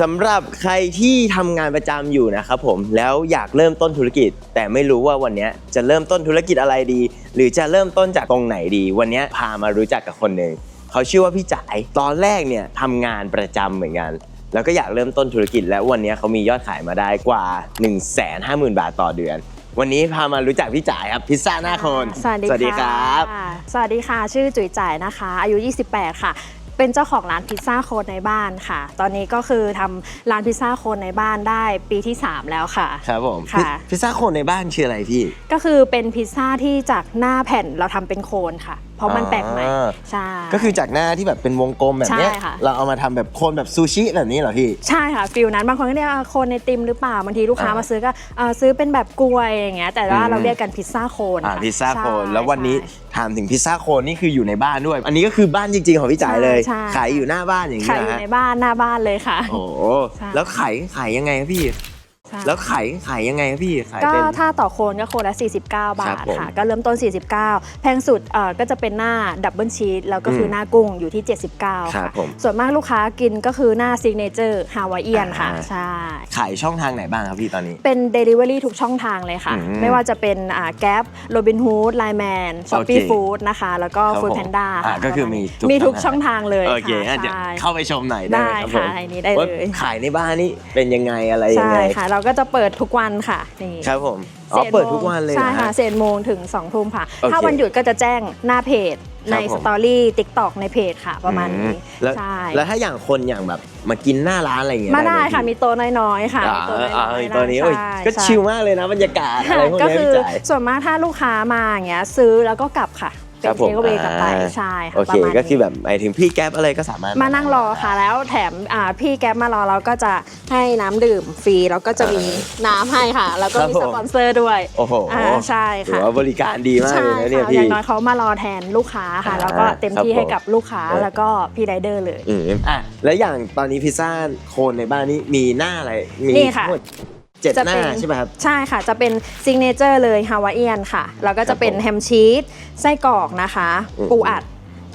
สำหรับใครที่ทำงานประจำอยู่นะครับผมแล้วอยากเริ่มต้นธุรกิจ แต่ไม่รู้ว่าวันเนี้ยจะเริ่มต้นธุรกิจอะไรดี หรือจะเริ่มต้นจากตรงไหนดี วันเนี้ยพามารู้จักกับคนหนึ่งเขาชื่อว่าพี่จ๋ายตอนแรกเนี่ยทำงานประจำเหมือนกัน แล้วก็อยากเริ่มต้นธุรกิจ และวันเนี้ยเขามียอดขายมาได้กว่า 1 5 0 0 0 0 บาทต่อเดือน วันนี้พามารู้จักพี่จ๋ายครับพิซซ่าหน้าคนสวัสดีสวัสดีครับะสวัสดีค่ะ ชื่อจุ๋ยจ่ายนะคะ อายุ 28 ค่ะ เป็นเจ้าของร้านพิซซ่าโคนในบ้านค่ะ ตอนนี้ก็คือทำร้านพิซซ่าโคนในบ้านได้ปีที่ 3 แล้วค่ะ ครับผมค่ะ พิซซ่าคนในบ้านชื่ออะไรพี่ ก็คือเป็นพิซซ่าที่จากหน้าแผ่นเราทำเป็นโคนค่ะ เพราะมันแปลกใหม่อ่า ใช่ ก็คือจากหน้าที่แบบเป็นวงกลมแบบเนี้ย ใช่ค่ะ เราเอามาทำแบบโคนแบบซูชิแบบนี้เหรอพี่ ใช่ค่ะฟิลนั้นบางคนก็เรียกว่าโคนในติมหรือเปล่าบางทีลูกค้าอ่ามมาซื้อก็เอ่อซื้อเป็นแบบกลวยอย่างเงี้ยแต่ว่าอืม เราเรียกกันพิซซ่าโคนอ่าค่ะพิซซ่าโคน ใช่แล้ววันนี้ใช่ ถามถึงพิซซ่าโคนนี่คืออยู่ในบ้านด้วย อันนี้ก็คือบ้านจริง ๆ ของพี่จ๋ายเลยใช่ ขายอยู่หน้าบ้านอย่างนี้ขายอยู่นะในฮะบ้านหน้าบ้านเลยค่ะ โอ้โหใช่ แล้วขายขายยังไงครับพี่ ใช่แล้วขายขายยังไงครับพี่ขายก็เป็น ถ้าต่อโคนก็โคนละ 49 บาครัทบผมค่ะ ก็เริ่มต้น 49 แพงสุดเอ่อก็จะเป็นหน้าดับเบิลชีสแล้วก็คืออม หน้ากุ้งอยู่ที่ครั79ค่ะบผม ส่วนมากลูกค้ากินก็คือหน้าซิกเนเจอร์ฮาวายเอียนค่ะ อ่า ใช่ ขายช่องทางไหนบ้างครับพี่ตอนนี้ เป็น Delivery ทุกช่องทางเลยค่ะ อืมไม่ว่าจะเป็นแก๊ปโรบินฮูดไลแมนช้อปปี้โอเคฟู้ดนะคะ แล้วก็ครับฟู้ดผมแพนด้าอ่าก็คือมีทุกมีทุกช่ช่อองงทาทางงเลยโอเคค่ะอะเดี๋ยวใช่ เข้าไปชมหน่อยได้ได้ไหมครับผมค่ะอันนี้ได้ว่าเลยขายในบ้านนี่เป็นยังไงอะไรยังใช่ไง ค่ะ เราก็จะเปิดทุกวันค่ะนี่ครับผมอ๋อ11เปิดทุกวันเลยเหรใช่อค่ะฮะเศษโมงถึง2ทุ่มค่ะโอเคถ้าวันหยุดก็จะแจ้งหน้าเพจในครับผมสตอรี่ติ๊กตอกในเพจค่ะ ประมาณนี้อืแล้วใช่แล้วถ้าอย่างคนอย่างแบบมากินหน้าร้านอะไรอย่างเงี้ยมาได้หค่ะพี่มีโต๊ะน้อยๆค่ะอ่ามีโต๊ะน้อ่าอยๆตัวนี้โอ้ยใช่ก็ใช่ชิลมากเลยนะบรรยากาศอะไรพวกก็เนี้ยคืพี่อจ๋ายส่วนมากถ้าลูกค้ามาอย่างเงี้ยซื้อแล้วก็กลับค่ะ เป็ครันบผมเทคเวกลับไปอ่า ใช่ค่ะโอเคประมาณก็คือนี้แบบหมายถึงพี่แก๊ปอะไรก็สามารถ มานั่งรอค่ะ แล้วแถมอ่าพี่แก๊ปมารอเราก็จะให้น้ำดื่มฟรีแล้วก็จะมีน้ำให้ค่ะ แล้วก็มีสปอนเซอร์ด้วยโอ้โหอ่าใช่ถือค่ะว่าบริการดีมากใช่เลยนะเนี่ยค่ะอพี่ ย่างน้อยเขามารอแทนลูกค้าค่ะ อ่าแล้วก็เต็มที่ครับผมให้กับลูกค้าเออแล้วก็พี่ไรเดอร์เลย อืมอะแล้วอย่างตอนนี้พิซซ่าโคนในบ้านนี้มีหน้าอะไรมีนี่ค่ะ ทั้งหมด เจ็ดจะหน้าเป็นใช่ไหมครับ ใช่ค่ะ จะเป็นซิงเนเจอร์เลยฮาวายเอียนค่ะ แล้วก็จะเป็นครับผมแฮมชีสไส้กรอกนะคะอืมปูอัด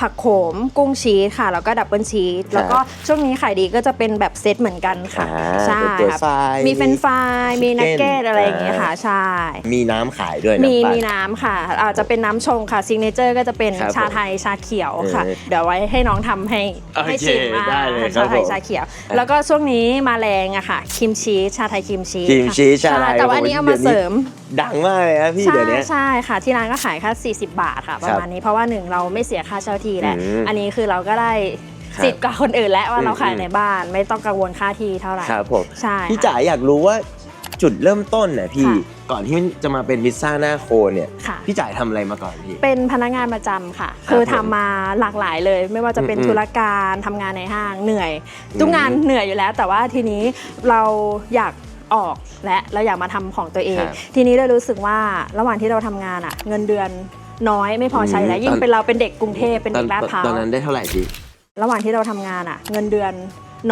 ผักโขมกุ้งชีสค่ะ แล้วก็ดับเบิลชีสแล้วก็ช่วงนี้ขายดีก็จะเป็นแบบเซตเหมือนกันค่ะ อ่าใช่เป็นตัวค่ะทรายมีเฟรนช์ฟรายมีนักเก็ตอะไรอย่างเงี้ยค่ะ ใช่ มีน้ำขายด้วยมีน้ำปั่น มีน้ำค่ะอาจจะเป็นน้ำชงค่ะซิงเนเจอร์ก็จะเป็นครับชาไทยชาเขียวค่ะ เออเดี๋ยวไว้ให้น้องทำให้โอเคให้ชิมอะได้เลยครัชาบไทยผมชาเขียว แล้วก็ช่วงนี้มาแรงอะค่ะครีมชีสชาไทยครีมชีสครีมชีสชาใช่ไทยแต่ว่าอันนี้เอามาเสริม ดังมากเลยนะพี่ใช่เดี๋ยวนี้ ใช่ค่ะ ที่ร้านก็ขายแค่40 บาทค่ะ ประมาณนี้เพราะว่าหนึ่งเราไม่เสียค่าเช่าที่แหละอืมอันนี้คือเราก็ได้ครับสิทธิ์กว่าคนอื่นแล้วว่าเราขายอืม ในบ้าน ไม่ต้องกังวลค่าที่เท่าไหร่ครับผม ใช่พี่ค่ะ จ๋าอยากรู้ว่าจุดเริ่มต้นน่ะพี่ค่ะ ก่อนที่จะมาเป็นพิซซ่าหน้าโคนเนี่ย ค่ะ พี่จ๋าทำอะไรมาก่อนพี่ เป็นพนักงานประจำค่ะ ครับคือผมทำมาหลากหลายเลย ไม่ว่าจะเป็นอืมธุรการทำงานในห้างเหนื่อยอืมทุกงานเหนื่อยอยู่แล้ว แต่ว่าทีนี้เราอยากออกและเราอยากมาทำของตัวเอง ครับทีนี้เรารู้สึกว่าระหว่างที่เราทำงานอะเงินเดือน น้อยไม่พอใช้แล้วอืมยิ่ตงอนเป็นเราเป็นเด็กกรุงเทพเป็นตอเด็นกลาดพร้าวตอนนั้นได้เท่าไหร่พี่ระหว่างที่เราทำงานอะเงินเดือน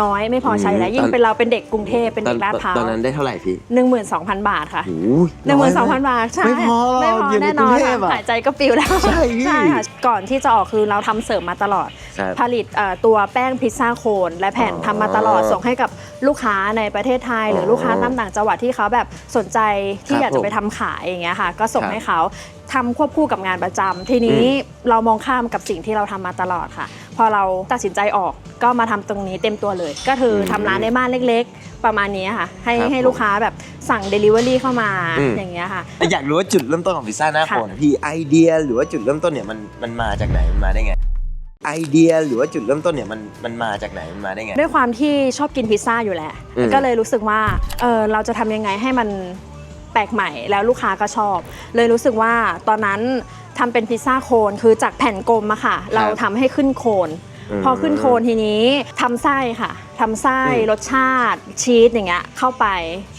น้อยไม่พอใช้แล้วอืมยิ่ตงอนเป็นเราเป็นเด็กกรุงเทพเป็นตอเด็นกลาดพร้าวตอนนั้นได้เท่าไหร่พี่หนึ่งหมื่นสองพันบาทค่ะโอ้โหนึ่งหมื่นสองพันบาทใช่ไม่พอหรอกไม่พออยู่ในแน่กนรุองนเทพค่ะอะหายใจก็ปิวแล้วใช่พี่ค่ะก่อนที่จะออกคือเราทำเสริมมาตลอดครับ ผลิตเอ่อตัวแป้งพิซซ่าโคน และแผ่นอ๋อทำมาตลอดส่งให้กับลูกค้าในประเทศไทย หรือออลูกค้าตามต่างจังหวัดที่เขาแบบสนใจที่ครับอยากจะไปผมทำขายอย่างเงี้ยค่ะ ก็ส่งครับให้เขาทำควบคู่กับงานประจำทีนี้เรามองข้ามกับสิ่งที่เราทำมาตลอดค่ะ พอเราตัดสินใจออกก็มาทำตรงนี้เต็มตัวเลย ก็คืออมทำร้านในบ้านเล็กๆ ประมาณนี้ค่ะ ให้ครับให้ผมลูกค้าแบบสั่ง Delivery เข้ามาอืมอย่างเงี้ยค่ะ อยากรู้ว่าจุดเริ่มต้นของพิซซ่าหน้าโคนอะพี่ไอเดียหรือว่าจุดเริ่มต้นเนี่ยมันมันมาจากไหนมันมาได้ไง ไอเดียหรือว่าจุดเริ่มต้นเนี่ยมันมันมาจากไหนมันมาได้ไง ด้วยความที่ชอบกินพิซซ่าอยู่แล้วอืม ก็เลยรู้สึกว่าเออเราจะทำยังไงให้มันแปลกใหม่แล้วลูกค้าก็ชอบ เลยรู้สึกว่าตอนนั้นทำเป็นพิซซ่าโคนคือจากแผ่นกลมอะค่ะ เราทำให้ขึ้นโคนอืม พอขึ้นโคนทีนี้ทำไส้ค่ะทำไส้อืมรสชาติชีสอย่างเงี้ยเข้าไป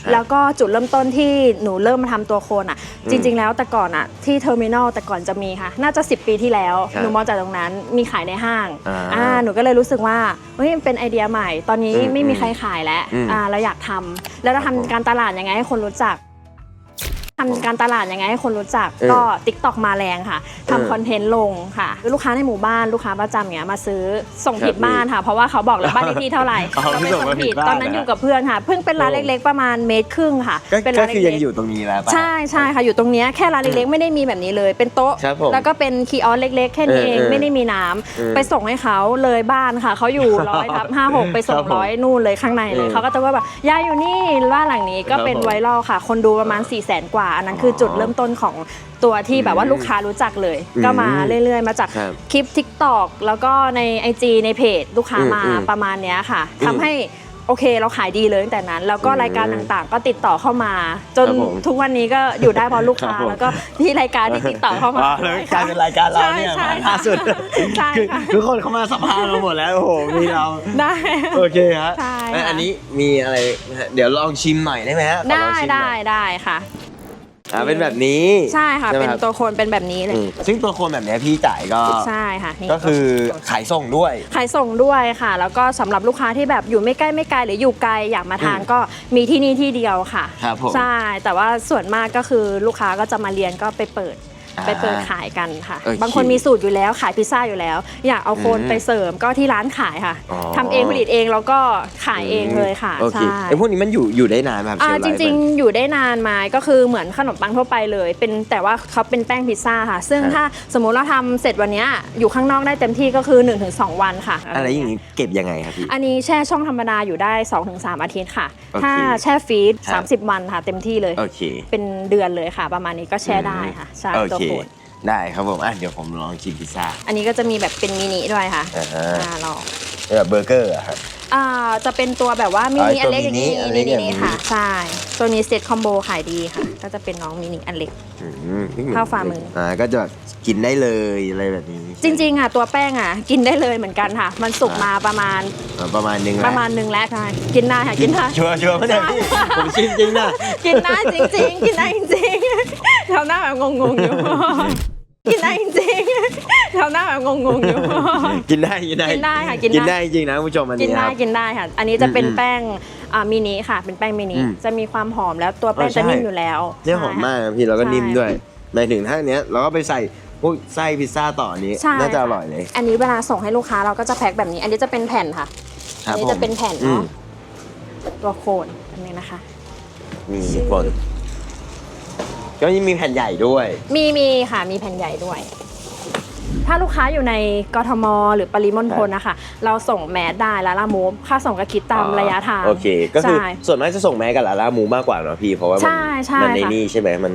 ครับแล้วก็จุดเริ่มต้นที่หนูเริ่มมาทำตัวโคนอะอืมจริง ๆ แล้วแต่ก่อนอะที่เทอร์มินอลแต่ก่อนจะมีค่ะ น่าจะ 10 ปีที่แล้วครับหนูมองจากตรงนั้นมีขายในห้างอ่าอ่าหนูก็เลยรู้สึกว่าเฮ้ยมันเป็นไอเดียใหม่ ตอนนี้อืมไม่มีใครขายแล้วอืมอ่าเราอยากทำแล้วเราครับผมทำการตลาดยังไงให้คนรู้จัก ทำการตลาดยังไงให้คนรู้จักเออก็ Tik t o อกมาแรงค่ะเออทำคอนเทนต์ลงค่ะ ลูกค้าในหมู่บ้านลูกค้าประจำเนี้ยมาซื้อส่งครับผิดบ้านค่ะ เพราะว่าเขาบอกแล้วบ้านเลขที่เท่าไหร่อ๋อก็ไปส่งส่งมาผิผิดดบ้านตอนนั้นนะอยู่กับเพื่อนค่ะ เพิ่งเป็นร้านโอ้เล็ก ๆ ประมาณเมตรครึ่งค่ะก็เป็นก็ร้านคือเล็ยังกอยู่ตรงนี้แล้วๆปะใช่ใช่ค่ะอยู่ตรงเนี้ยแค่ร้านเล็กๆไม่ได้มีแบบนี้เลย เป็นโต๊ะครับผมแล้วก็เป็นคีออสเล็กๆแค่นี้เองเออเออไม่ได้มีน้ำเออไปส่งให้เขาเลยบ้านค่ะเขาอยู่ร้อยทับห้าหกไปส่ครังบผมร้อยนู่นเลยข้างในเลยเออเขาก็จะว่าแบบยายอยู่นี่บ้านหลังนี้ก็เป็นครับผมไวรัลค่ะ คนดูประมาณ4ี่แสนกว่าอันนั้นคือจุดเริ่มต้นของตัวที่แบบว่าลูกค้ารู้จักเลยอืมก็มาเรื่อยๆ มาจากครับคลิป Tik t o อกแล้วก็ใน IG ในเพจลูกค้าอืมมาอืมประมาณเนี้ยค่ะอืมทำให้โอเคเราขายดีเลยตั้งแต่นั้น แล้วก็อืมรายการต่างๆ ก็ติดต่อเข้ามา จนครับผมทุกวันนี้ก็อยู่ได้เพราะลูกค้าครับผมแล้วก็ที่รายการที่ติดต่อเข้ามาอ๋อแล้วกลายเป็นรายการเราเนี่ยใช่ล่าสุดใช่คือค่ะทุกคนเข้ามาสัมภาษณ์เราหมดแล้วโอ้โหมีเราได้โอเคฮะใช่แล้วค่ะอันนี้มีอะไรนะฮะเดี๋ยวลองชิมหน่อยได้ไหมฮะขอลได้องชิมหน่ได้อยได้ค่ะ อ่าเป็นแบบนี้ใช่ค่ะใช่ไหมเป็นครับตัวโคนเป็นแบบนี้เลย อืมซึ่งตัวโคนแบบเนี้ยพี่จ่ายก็ ใช่ค่ะนี่ก็คือขายส่งด้วย ขายส่งด้วยค่ะ แล้วก็สำหรับลูกค้าที่แบบอยู่ไม่ใกล้ไม่ไกลหรืออยู่ไกลอยากมาทานอืมก็มีที่นี่ที่เดียวค่ะครับผม ใช่แต่ว่าส่วนมากก็คือลูกค้าก็จะมาเรียนก็ไปเปิดอ่า ไปเปิดขายกันค่ะ โอเคบางคนมีสูตรอยู่แล้วขายพิซซ่าอยู่แล้ว อยากเอาโคนอืมไปเสริมก็ที่ร้านขายค่ะอ๋อ ทำเองผลิตเองแล้วก็ขายเองเลยค่ะโอเคใช่ ไอ้พวกนี้มันอยู่อยู่ได้นานไหมครับอ่าเชลจไลฟ์ริง มัน ๆ อยู่ได้นานไหมก็คือเหมือนขนมปังทั่วไปเลย เป็นแต่ว่าเขาเป็นแป้งพิซซ่าค่ะ ซึ่งครับ ถ้าสมมุติเราทำเสร็จวันเนี้ยอยู่ข้างนอกได้เต็มที่ก็คือ 1-2 วันค่ะอะไรอย่างงี้เก็บยังไงครับพี่ อันนี้แช่ช่องธรรมดาอยู่ได้ 2-3 อาทิตย์ค่ะ โอเคถ้าแช่ฟรีซครับ 30 วันค่ะ เต็มที่เลย โอเค เป็นเดือนเลยค่ะ ประมาณนี้ก็แช่ได้ค่ะใช่โอตัวเคโคนได้ครับผมอะเดี๋ยวผมลองชิมพิซซ่าอันนี้ก็จะมีแบบเป็นมินิด้วยค่ะอ่าฮะอ่าลองแบบเบอร์เกอร์อะครับ อ่าจะเป็นตัวแบบว่ามิอ๋อนิอันเล็กอย่างนี้ตัวมินินี่อันเล็กอย่างนี้นี่ค่ะใช่ตัวนี้เซตคอมโบขายดีค่ะ ก็จะเป็นน้องมินิอันเล็ก อืมนี่หมือนข้าวฝ่ามืออ่อ่าก็จะแบบกินได้เลยอะไรแบบนี้จริงๆอะตัวแป้งอะกินได้เลยเหมือนกันค่ะ มันสุกมาประมาณอ่าประมาณนึงปแล้วระมาณหนึ่งแล้วใช่กินได้ค่ะกินได้ ชัวร์ชัวร์ไม่ได้พี่ผมชิมจริงนะ กินได้จริงๆ กินได้จริงๆ ทำหน้าแบบงงๆอยู่ กินได้จริงๆทำหน้าแบบงงๆอยู่ กินได้กินได้กินได้ค่ะกินได้ กินได้จริงนะคุณผู้ชมอันกินนี้คได้รับ กินได้ค่ะ อันนี้จะเป็นอืมแป้งอ่ามินิค่ะ เป็นแป้งมินิ อืมจะมีความหอมแล้วตัวแป้งเออใช่ จะนิ่มอยู่แล้วเนี่ยหอมมากนะพี่แล้วก็ใช่นิ่มด้วยหมายถึงถ้าอันเนี้ยเราก็ไปใส่พวกไส้พิซซ่าต่ออันนี้ใช่น่าจะอค่ะร่อยเลยอันนี้เวลาส่งให้ลูกค้าเราก็จะแพ็คแบบนี้ อันนี้จะเป็นแผ่นค่ะครัอับนนี้ผมจะเป็นแผ่นอืมเนาะ ตัวโคนอันนี้นะคะ มีคน ก็ยังมีแผ่นใหญ่ด้วย มีมีค่ะมีแผ่นใหญ่ด้วย ถ้าลูกค้าอยู่ในกทม หรือปริมณฑลนะคะเราส่งแมสได้แล้วละมูฟค่าส่งก็คิดตามระยะทาง โอเค ก็คือใช่ส่วนมากจะส่งแม้กับลาล่ามูมากกว่าเนาะพี่ เพราะว่ามัใช่ใช่มันในค่ะ นี่ใช่ไหมมัน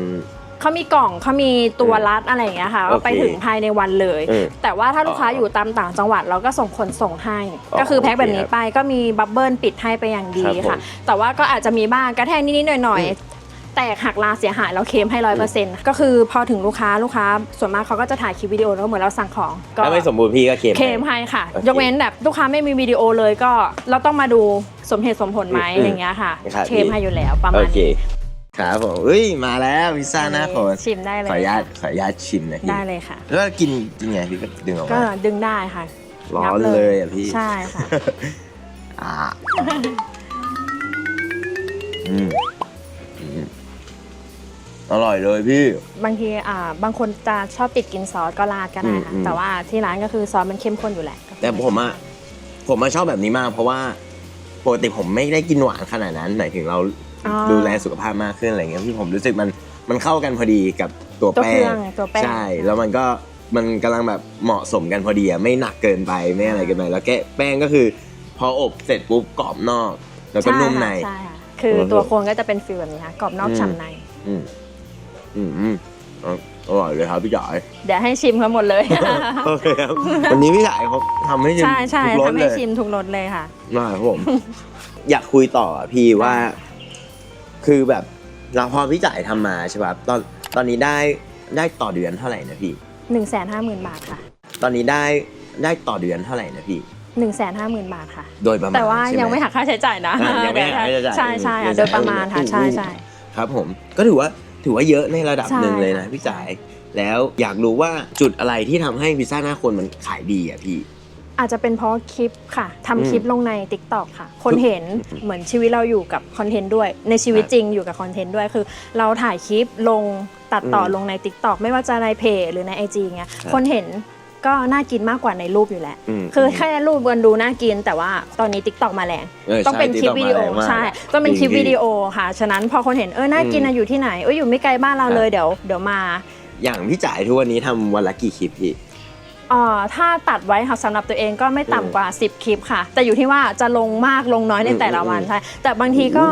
เขามีกล่องเขามีตัวรัดอะไรอย่างเงี้ยค่ะโอเคว่าไปถึงภายในวันเลยเออแต่ว่าถ้าลูกค้าอ๋อออยู่ตามต่างจังหวัดเราก็ส่งขนส่งให้ อ๋อก็คือแพ็คแบบนี้โอเคครับไปก็มีบับเบิลปิดให้ไปอย่างดีครับผมค่ะ แต่ว่าก็อาจจะมีบ้างกระแทกนิดๆหน่อยอืม ๆ แตกหักลาเสียหายเราเคลมให้ร้อยเปอร์เซ็นต์ก็คือพอถึงลูกค้าลูกค้า ส่วนมากเขาก็จะถ่ายคลิปวิดีโอแล้วเหมือนเราสั่งของก็ ถ้าไม่สมบูรณ์พี่ก็เค็มเคลมให้ค่ะ โอเคยกเว้นแบบลูกค้าไม่มีวิดีโอเลยก็ เราต้องมาดูสมเหตุสมผลไหมอืมอะไรอย่างเงี้ยค่ะ ครับ เคลมให้อยู่แล้วประโอมาณเค นี้ครับผมเอ้ยมาแล้วพิซซ่าหน้าโคนชิมได้เลยขออนุญาตขออนุญาตชิมหนะพี่ได้เลยค่ะ แล้วกินกินไงพี่ก็ดึงออกก็มาดึงได้ค่ะร้องันบเลยอะพี่ ใช่ค่ะ อ่าอืมอืม อร่อยเลยพี่ บางทีอ่าบางคนจะชอบติดกินซอสก็ราดก็ได้ค่ะอืมอืม แต่ว่าที่ร้านก็คือซอสมันเข้มข้นอยู่แหละแต่ผมอะผมมาชอบแบบนี้มาก เพราะว่าปกติผมไม่ได้กินหวานขนาดนั้นหมายถึงเราอ๋อ ดูแลสุขภาพมากขึ้นอะไรเงี้ยพี่ผมรู้สึกมันมันเข้ากันพอดีกับตัวตัวแป้เครื่องงตัวแป้ง ใช่ แล้วมันก็มันกำลังแบบเหมาะสมกันพอดีอะไม่หนักเกินไปไม่อะไรเกินไปแล้วแกะแป้งก็คือ พออบเสร็จปุ๊บกรอบนอก แล้วก็นุ่มใน ใช่ค่ะคือเออตัวโคนก็จะเป็นฟิลแบบนี้ค่ะกรอบนอกอืม ฉ่ำใน อืม อืมอืมอ๋ออร่อยเลยครับพี่จ๋ายเดี๋ยวให้ชิมเขาหมดเลย โอเคครับวันนี้พี่จ๋ายเขาทำให้ชิมใช่ใช่ทุกรสทำเลให้ยชิมทุกรสเลยค่ะ ได้ครับผม อยากคุยต่ออะพี่ว่า คือแบบเราพอพี่จ่ายทำมาใช่ป่ะตอนตอนนี้ได้ได้ต่อเดือนเท่าไหร่นะพี่ 1 5 0 0 0 0 บาทค่ะ ตอนนี้ได้ได้ต่อเดือนเท่าไหร่นะพี่ 1 5 0 0 0 0 บาทค่ะ โดยประมาณแต่ว่าใช่หยังไม่หักค่าใช้จ่ายนะอะยังไม่หักค่าใช้จ่ายใช่ใช่อือะมโดยประมาณค่ะอืมใช่ใช่ ครับผมก็ถือว่า ถือว่าเยอะในระดับใช่หนึ่งเลยนะค่ะพี่จ่ายแล้วอยากรู้ว่าจุดอะไรที่ทำให้พิซซ่าหน้าคนมันขายดีอะพี่ อาจจะเป็นเพราะคลิปค่ะทำคลิปลงใน t ิ k t o k ค่ะ คนเห็นเหมือนชีวิตเราอยู่กับคอนเทนต์ด้วย ในชีวิตครับจริงอยู่กับคอนเทนต์ด้วยคือ เราถ่ายคลิปลงตัดต่ออมลงใน t ิ k t o k ไม่ว่าจะในเพจหรือใน IG เงี้ยครับคนเห็น ก็น่ากินมากกว่าในรูปอยู่แล้วมคือแค่รูปมันดูน่ากิน แต่ว่าตอนนี้ t ิ k t o k มาแรง เออต้องเป็นใช่คลิป TikTok วิดีโอมาแรงมากใช่ ต้องเป็นคลิปจริงๆวิดีโอค่ะ ฉะนั้นพอคนเห็นเออ น่ากินอืนะมอยู่ที่ไหน เอออยู่ไม่ไกลบ้านเราครับเลยเดี๋ยวเดี๋ยวมาอย่างพี่จ่ายทุกวันนี้ทำวันละกี่คลิปพี่ เอ่อถ้าตัดไว้ค่ะสำหรับตัวเองก็ไม่อืมต่ำกว่า 10 คลิปค่ะ แต่อยู่ที่ว่าจะลงมากลงน้อยในอืมแต่ละวันอืมใช่ แต่บางทีก็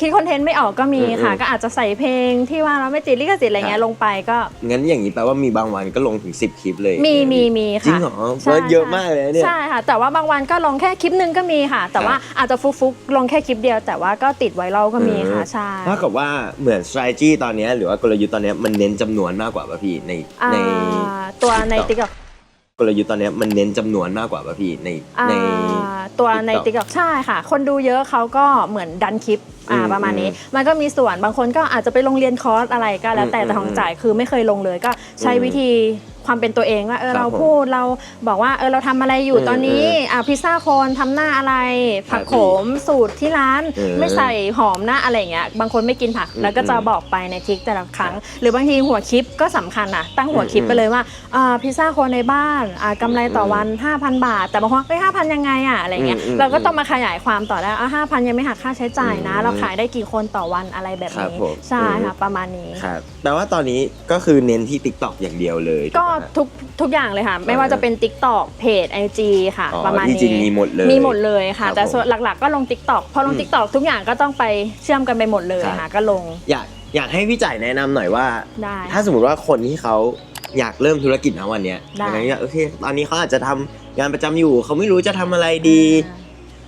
คิดคอนเทนต์ไม่ออกก็มีค่ะอืมก็อาจจะใส่เพลงที่ว่าเราไม่ติดลิขสิทธิ์อะไรเงี้ครัยบลงไปก็ งั้นอย่างนี้แปลว่ามีบางวันก็ลงถึง 10 คลิปเลย มีมีมีจริงค่ะเหรอใช่เยอะมากเลยนะเนี่ย ใช่ค่ะ แต่ว่าบางวันก็ลงแค่คลิปหนึ่งก็มีค่ะ แต่ว่าอาจจะฟุกๆลงแค่คลิปเดียว แต่ว่าก็ติดไวรัลก็มีค่ะ ใช่ถ้ากับว่าเหมือน strategy ตอนเนี้ยหรือว่ากลยุทธ์ตอนเนี้ยมันเน้นจำนวนมากกว่าป่ะพี่ในอ่าในตัวใน TikTok ติ๊ก กลยุทธ์ตอนเนี้ยมันเน้นจำนวนมากกว่าป่ะพี่ในอ่าใน ตัวใน TikTok ติ๊กต็อกใช่ค่ะ คนดูเยอะเขาก็เหมือนดันคลิปอ่าอืมประมาณนี้อืมมันก็มีส่วนบางคนก็อาจจะไปลงเรียนคอร์สอะไรก็แล้วแต่อืมแต่ของจ่ายคือไม่เคยลงเลยก็ใช้อืม วิธี ความเป็นตัวเองว่าเออครับเราผมพูดเราบอกว่าเออเราทำอะไรอยู่อืมตอนนี้อืมอ่าพิซซ่าโคนทำหน้าอะไร ผักโขมสูตรที่ร้านอืมไม่ใส่หอมนะอะไรอย่างเงี้ยบางคนไม่กินผักอืมแล้วก็จะบอกไปในคลิกแต่ละครั้ง หรือบางทีหัวคลิปก็สำคัญนะตั้งหัวคลิปอืมไปเลยว่าอ่าพิซซ่าโคนในบ้านอ่ากำไรต่อวัน 5,000 บาท แต่บางคนเอ้ยห้าพันยังไงอะอะไรเงี้ยอืมอืมเราก็ต้องมาขยายความต่อได้อะห้าพันยังไม่หักค่าใช้จ่ายนะอืมเราขายได้กี่คนต่อวันอะไรแบบครับนี้ผมใช่อืมค่ะประมาณนี้ครับแปลว่าตอนนี้ก็คือเน้นที่ TikTok อย่างเดียวเลยก็ถูปะฮะทุกทุกอย่างเลยค่ะ ไม่ว่าจะเป็น Tik t o k เพจ IG ค่ะ อ๋อประมาณที่นี้จริงมีหมดเลยมีหมดเลยค่ะ ครับแต่ส่วนผมหลักๆ ก็ลง Tik t o k พอลง อืม Tik t o k ทุกอย่างก็ต้องไปเชื่อมกันไปหมดเลยครับค่ะ ก็ลงอยากอยากให้พี่จ่ายแนะนำหน่อยว่า ได้ ถ้าสมมติว่าคนที่เขาอยากเริ่มธุรกิจนะวันเนี้ยได้ อย่างนี้โอเคตอนนี้เขาอาจจะทำงานประจำอยู่ เขาไม่รู้จะทำอะไรดี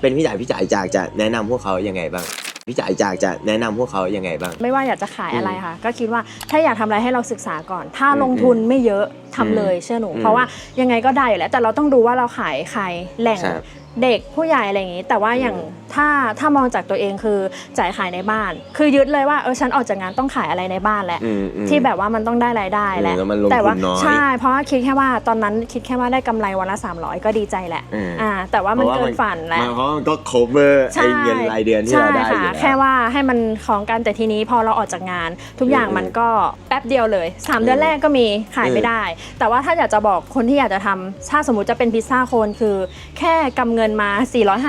เป็นพี่จ่ายพี่จ่ายจากจะแนะนำพวกเขายังไงบ้าง พี่จ่ายจากจะแนะนำพวกเขายังไงบ้าง ไม่ว่าอยากจะขายอะไรค่ะ ก็คิดว่าถ้าอยากทำอะไรให้เราศึกษาก่อน ถ้าอืมลงทุนไม่เยอะทำเลยเชื่อหนูอืมเพราะว่ายังไงก็ได้อยู่แล้ว แต่เราต้องดูว่าเราขายใครแหล่ง ครับ เด็กผู้ใหญ่อะไรอย่างงี้ แต่ว่าอย่างอืมถ้าถ้ามองจากตัวเองคือจ่ายขายในบ้าน คือยึดเลยว่าเออฉันออกจากงานต้องขายอะไรในบ้านแหละ อืมอืม ที่แบบว่ามันต้องได้รายได้แหละอืมแล้วมันลงทุนแต่ว่าน้อยใช่เพราะว่าคิดแค่ว่าตอนนั้นคิดแค่ว่าได้กำไรวันละ 300 ก็ดีใจแหละอืม อ่าแต่ว่ามันเกินฝันแล้วมันเพราะมันก็ cover ไอ้เงินรายเดือนที่เราได้อใช่ยู่ค่ะแล้ว แค่ว่าให้มันของกันแต่ทีนี้พอเราออกจากงาน ทุกอย่างอืมมันก็แป๊บเดียวเลย 3 เดือนแรกก็มีขายอืมไม่ได้ แต่ว่าถ้าอยากจะบอกคนที่อยากจะทำถ้าสมมติจะเป็นพิซซ่าโคนคือ แค่กำเงินมา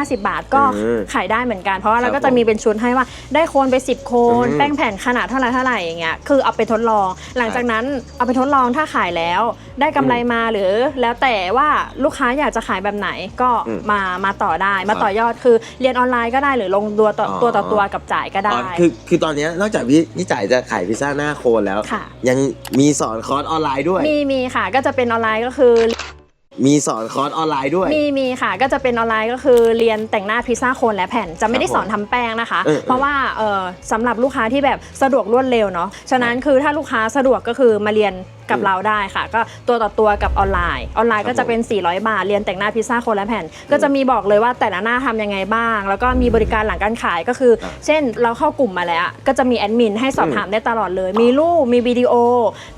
450 บาทก็อืมขายได้เหมือนกัน เพราะว่าเราครัก็บจะมีเป็นชุดให้ว่าได้โคนไป 10 โคนอืมแป้งแผ่นขนาดเท่าไหร่เท่าไหร่อย่างเงี้ยคือเอาไปทดลอง หลังจากนั้นเอาไปทดลองถ้าขายแล้ว ได้กำไรมาหรือแล้วแต่ว่าลูกค้าอยากจะขายแบบไหนก็อืมมามาต่อได้มาครับต่อยอดคือเรียนออนไลน์ก็ได้หรือลงตัวต่ออ๋อตัวต่อตัวกับจ่ายก็ได้ อ๋อคือคือตอนเนี้ยนอกจากพี่พี่จ่ายจะขายพิซซ่าหน้าโคนแล้ว ค่ะ ยังมีสอนคอร์สออนไลน์ด้วย มีมีค่ะก็จะเป็นออนไลน์ก็คือ มีสอนคอร์สออนไลน์ด้วย มีมีค่ะก็จะเป็นออนไลน์ก็คือเรียนแต่งหน้าพิซซ่าโคนและแผ่นจะไม่ได้ครับสอนทำแป้งนะคะ เออเพราะว่าเออสำหรับลูกค้าที่แบบสะดวกรวดเร็วเนาะฉะนั้นคือถ้าลูกค้าสะดวกก็คือมาเรียน กับอืมเราได้ค่ะ ก็ตัวต่อตัวกับออนไลน์ ออนไลน์ครัก็บจะเป็น 400 บาท เรียนแต่งหน้าพิซซ่าโคนและแผ่น ก็จะมีบอกเลยว่าแต่ละหน้าทำยังไงบ้าง แล้วก็มีบริการหลังการขายก็คืออ่าเช่นเราเข้ากลุ่มมาแล้ว ก็จะมีแอดมินให้สอบอืมถามได้ตลอดเลย มีรูป มีวิดีโอ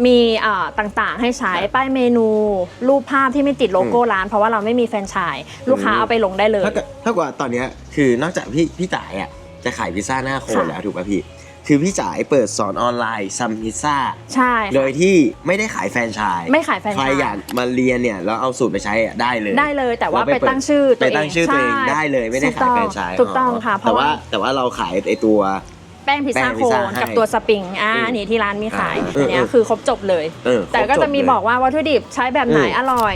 มีอ่าต่างๆ ให้ใช้ครับป้ายเมนู รูปภาพที่ไม่ติดโลโก้ร้าน เพราะว่าเราไม่มีแฟรนไชส์ลูกค้าอืมเอาไปลงได้เลยถ้ากับถ้ากับว่าตอนเนี้ยคือนอกจากพี่พี่จ่ายอะจะขายพิซซ่าหน้าโคนค่ะแล้วถูกป่ะพี่ คือพี่จ่ายเปิดสอนออนไลน์ซัมพิซซ่าใช่ โดค่ะยที่ไม่ได้ขายแฟรนไชส์ไม่ขายแฟรนไชส์ใครอยากมาเรียนเนี่ยแล้วเอาสูตรไปใช้อะได้เลยได้เลยแต่ว่าเราไปไปเปิดตั้งชื่อไปตัวเองตั้งชื่อตัวเองใช่ได้เลยไม่ได้ขายแฟรนไชส์ถูกต้องค่ะเพแต่ราะว่าว่าแต่ว่าเราขายไอตัวแป้งพิซซ่าแป้งโคพิซซ่านให้กับตัวสปริงอ่าอืมนี่ที่ร้านมีขายอ่าอันเนี้ยเออคือครบจบเลยเออแต่ก็จะมีครบจบเลยบอกว่าวัตถุดิบใช้แบบไหนอืมอร่อย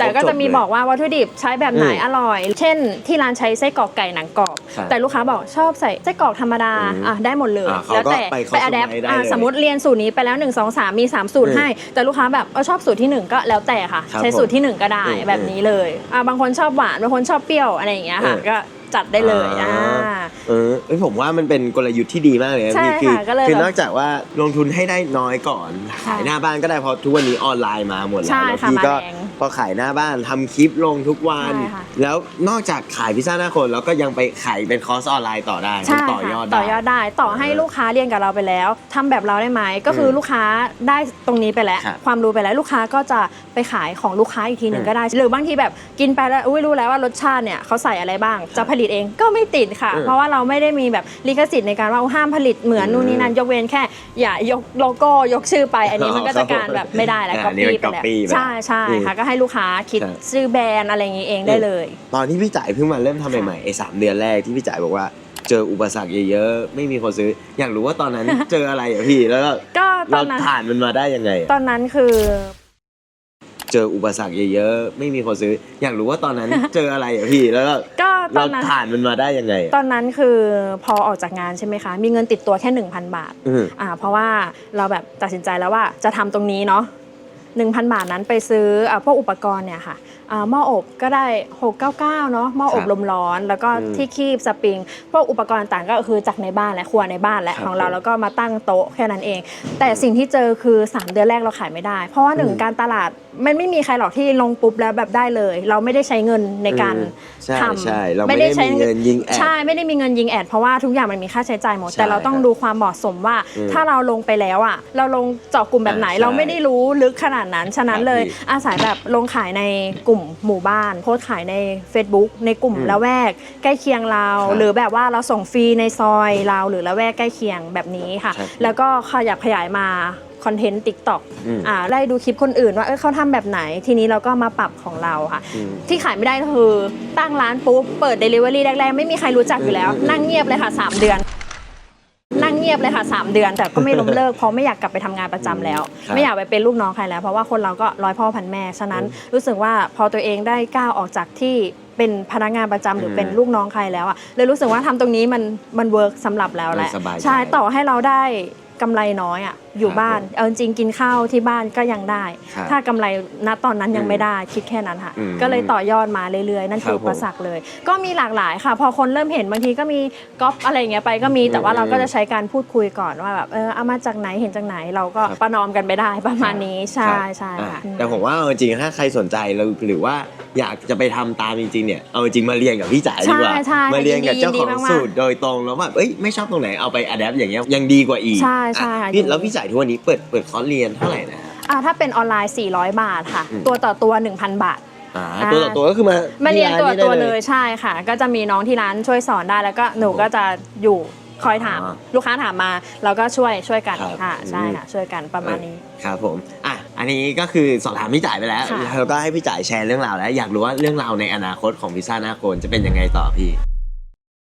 แต่ก็จะมีบอกว่าวัตถุดิบใช้แบบไหนอืมอร่อย เช่น ที่ร้านใช้ไส้กรอกไก่หนังกรอบครับแต่ลูกค้าบอกชอบใส่ไส้กรอกธรรมดาอืมอะได้หมดเลยอ่าเขาแล้วก็แต่ไปไปอัดแอป customize ได้เลยสมมติเรียนสูตรนี้ไปแล้ว 1 2 3 มี 3 สูตรอืมให้ แต่ลูกค้าแบบเออชอบสูตรที่ 1 ก็แล้วแต่ค่ะครับใช้สูตรที่ 1 ก็ได้อืมแบบนี้เลยอะบางคนชอบหวานบางคนชอบเปรี้ยวอะไรอย่างเงี้ยค่ะเออก็จัดได้เลยอ่าเออเอ้ยผมว่ามันเป็นกลยุทธ์ที่ดีมากเลยนะใช่พี่คือค่ะก็เลยคือแบบนอกจากว่าลงทุนให้ได้น้อยก่อนใช่ขายหน้าบ้านก็ได้เพราะทุกวันนี้ออนไลน์มาหมดแล้วใช่แล้วค่ะพี่มา ก็แรงพอขายหน้าบ้านทำคลิปลงทุกวัน ใช่ค่ะ แล้วนอกจากขายพิซซ่าหน้าคนแล้วก็ยังไปขายเป็นคอร์สออนไลน์ต่อได้ใช่ต่อยอดค่ะได้ ต่อยอดได้ต่อให้เออลูกค้าเรียนกับเราไปแล้วทำแบบเราได้ไหมก็คืออมลูกค้าได้ตรงนี้ไปแล้ว ครับความรู้ไปแล้วลูกค้าก็จะไปขายของลูกค้าอีกทีหนึ่งอืมก็ได้ หรือบางทีแบบกินไปแล้วอุ้ยรู้แล้วว่ารสชาติเนี่ยเขาใส่อะไรบ้าง จะผลิตเองก็ไม่ติดค่ะ อืมเพราะว่าเราไม่ได้มีแบบลิขสิทธิ์ในการว่าห้ามผลิตเหมือนอืมนู่นนี่นั่นยกเว้นแค่ อย่ายกโลโก้ยกชื่อไป อันนี้มันก็จะการแบบไม่ได้แล้วอ่าก็อันนี้ปี้มันไปแล้ว copy ไปแล้ว ใช่ใช่อืมค่ะก็ให้ลูกค้าคิดครับ ชื่อแบรนด์อะไรอย่างนี้เองได้เลย ตอนที่พี่จ่ายเพิ่งมาเริ่มทำใหม่ๆไอ้สามเดือนแรกที่พี่จ่ายบอกว่าเจออุปสรรคเยอะๆไม่มีคนซื้อ อยากรู้ว่าตอนนั้น เจออะไรอะพี่แล้วก็ก็ตเราอนนั้นผ่านมันมาได้ยังไงอะตอนนั้นคือ เจออุปสรรคเยอะๆไม่มีคนซื้อ อยากรู้ว่าตอนนั้น เจออะไรอะพี่แล้วก็ก็ตเราอนนั้น ผ่านมันมาได้ยังไงอะตอนนั้นคือพอออกจากงานใช่ไหมคะ มีเงินติดตัวแค่ 1,000 บาท อืม อ่าเพราะว่าเราแบบตัดสินใจแล้วว่าจะทำตรงนี้เนาะ 1,000 บาทนั้นไปซื้ออพวกอุปกรณ์เนี่ยค่ะ หม้ออบก็ได้ 699 เนาะหม้ออบครับลมร้อน แล้วก็อืมที่คีบสปริง พวกอุปกรณ์ต่างๆก็คือจากในบ้านและครัวในบ้านและครับของเราผมแล้วก็มาตั้งโต๊ะแค่นั้นเอง แต่สิ่งที่เจอคือ 3 เดือนแรกเราขายไม่ได้ เพราะว่าหนึ่งอืมการตลาดมันไม่มีใครหรอกที่ลงปุ๊บแล้วแบบได้เลย เราไม่ได้ใช้เงินในการอืมใช่ทำใช่เราไม่ได้มีเงินยิงแอดใช่ไม่ได้มีเงินยิงแอดเพราะว่าทุกอย่างมันมีค่าใช้จ่ายหมดใช่แต่เราต้องครับดูความเหมาะสมว่าอืมถ้าเราลงไปแล้วอะเราลงเจาะกลุ่มแบบไหนอ่าใช่เราไม่ได้รู้ลึกขนาดนั้น ฉะนั้นครับเลยพี่อาศัยแบบลงขายในกลุ่มหมู่บ้านโพสต์ขายใน Facebook ในกลุ่มอืมละแวก ใกล้เคียงเรา ครับหรือแบบว่าเราส่งฟรีในซอยเราหรือละแวกใกล้เคียงแบบนี้ค่ะครับแล้วก็ขยับขยายมาคอนเทนต์ติ๊กต็อกอืม อ่าไล่ดูคลิปคนอื่นว่าเออเขาทำแบบไหน ทีนี้เราก็มาปรับของเราค่ะ อืม ที่ขายไม่ได้ก็คือตั้งร้านปุ๊บ เปิด Delivery แรก ๆ ไม่มีใครรู้จักอยู่แล้ว อืม นั่งเงียบเลยค่ะ 3 เดือนนั่ง เงียบเลยค่ะ 3 เดือน แต่ก็ไม่ล้มเลิกเพราะไม่อยากกลับไปทำงานประจำแล้ว ครับไม่อยากไปเป็นลูกน้องใครแล้ว เพราะว่าคนเราก็ร้อยพ่อพันแม่ ฉะนั้นอืมรู้สึกว่าพอตัวเองได้ก้าวออกจากที่เป็นพนักงานประจำหรืออมเป็นลูกน้องใครแล้วอะเลยรู้สึกว่าทำตรงนี้มันมันเวิร์กสำหรับแล้วแหละเออสบายใจ ใช่ต่อให้เราได้กำไรน้อยอะอยู่ครับบ้านผมเอาจริงๆกินข้าวที่บ้านก็ยังได้ ครับถ้ากำไรณตอนนั้นยังอืมไม่ได้คิดแค่นั้นค่ะ อืมก็เลยต่อยอดมาเรื่อยๆ นั่นคือครับอุปสรรคเลย ก็มีหลากหลายค่ะ พอคนเริ่มเห็นบางทีก็มีก๊อปอะไรอย่างเงี้ยไปก็มี แต่ว่าอืมเราก็จะใช้การพูดคุยก่อนว่าแบบเออเอามาจากไหนเห็นจากไหนเราก็ครับ ประนอมกันไปได้ประมาณนี้ใช่ครับใช่อะค่ะ แต่ผมว่าเอาจริงๆถ้าใครสนใจเราหรือว่าอยากจะไปทำตามจริงๆเนี่ยเอาจริงมาเรียนกับพี่จ๋าดีกว่าใช่ใช่มาเรียนกับเจ้าของยินดีมากๆสูตรโดยตรงแล้วแบบเอ้ยไม่ชอบตรงไหนเอาไปอัดแอปอย่างเงี้ยยังดีกว่าอีกใช่ใช่อะค่ะพี่ยินดีแล้วพี่จ่ายทุกวันนี้เปิดเปิดคอร์สเรียนเท่าไหร่นะฮะ อ่าถ้าเป็นออนไลน์ 400 บาทค่ะ อืม ตัวต่อตัว 1,000 บาท อ่าอ่า ตัวต่อตัวก็คือมามาเรียนตัวที่ตัวได้เลยใช่ค่ะ ก็จะมีน้องที่ร้านช่วยสอนได้แล้วก็หนูก็จะอยู่คอยถามอ่าลูกค้าถามมาเราก็ช่วยช่วยกันครับค่ะใช่อืมค่ะช่วยกันประมาณนี้ ครับผมอะอันนี้ก็คือสอบถามพี่จ่ายไปแล้วค่ะ แล้วก็ให้พี่จ่ายแชร์เรื่องราวแล้ว อยากรู้ว่าเรื่องราวในอนาคตของพิซซ่าหน้าโคนจะเป็นยังไงต่อพี่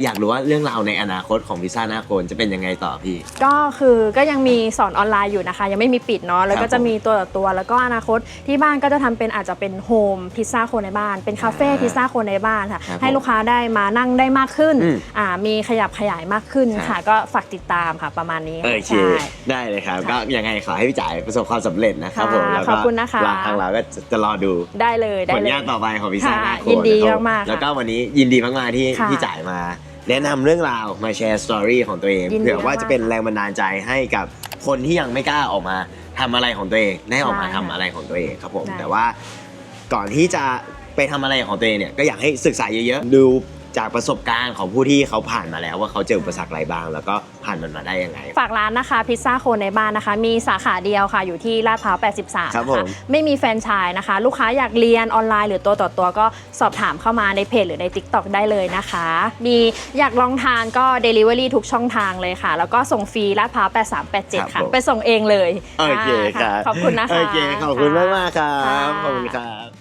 อยากรู้ว่าเรื่องราวในอนาคตของพิซซ่าหน้าโคนจะเป็นยังไงต่อพี่ ก็คือก็ยังมีสอนออนไลน์อยู่นะคะ ยังไม่มีปิดเนาะแล้วครัก็บจะมีตัวต่อตัว แล้วก็อนาคตที่บ้านก็จะทำเป็นอาจจะเป็นโฮมพิซซ่าโคนในบ้าน เป็นคาเฟ่อ่าพิซซ่าโคนในบ้านค่ะครับให้ลูกค้าได้มานั่งได้มากขึ้นอืมอ่ามีขยับขยายมากขึ้นครับค่ะ ก็ฝากติดตามค่ะประมาณนี้โอเคใช่ได้เลยครับ ก็ยังไงขอให้พี่จ่ายประสบความสำเร็จนะครับผมค่ะแล้วขก็อบคุณนะคะทางเราก็จะจะรอดูได้เลยได้ผลเลยงานต่อไปของพิซซ่าค่ะหน้าโคนยินดีนะครับมากๆค่ะแล้วก็วันนี้ยินดีมากๆที่ค่ะพี่จ่ายมา แนะนำเรื่องราวมาแชร์สตอรี่ของตัวเองยินดีเผื่อว่าจะเป็นมากๆแรงบันดาลใจให้กับคนที่ยังไม่กล้าออกมาทำอะไรของตัวเองได้ออกมาใช่ทำอะไรของตัวเองครับผม ได้ แต่ว่าก่อนที่จะไปทำอะไรของตัวเองเนี่ยก็อยากให้ศึกษาเยอะๆ ดู จากประสบการณ์ของผู้ที่เขาผ่านมาแล้วว่าเขาเจออุปสรรคอะไรบ้าง แล้วก็ผ่านมันมาได้ยังไง ฝากร้านนะคะพิซซ่าโคนในบ้านนะคะ มีสาขาเดียวค่ะ อยู่ที่ลาดพร้าว 83 ครับนะผคะม ไม่มีแฟรนไชส์นะคะ ลูกค้าอยากเรียนออนไลน์หรือตัวต่อตัวก็สอบถามเข้ามาในเพจหรือใน TikTok ได้เลยนะคะ มีอยากลองทานก็ Delivery ทุกช่องทางเลยค่ะ แล้วก็ส่งฟรีลาดพร้าวครับ8387ค่ะผม ไปส่งเองเลยโอเคอ่าครับขอบคุณนะคะ โอเคขอบคุณมากมากๆครัค่ะบขอบคุณครับ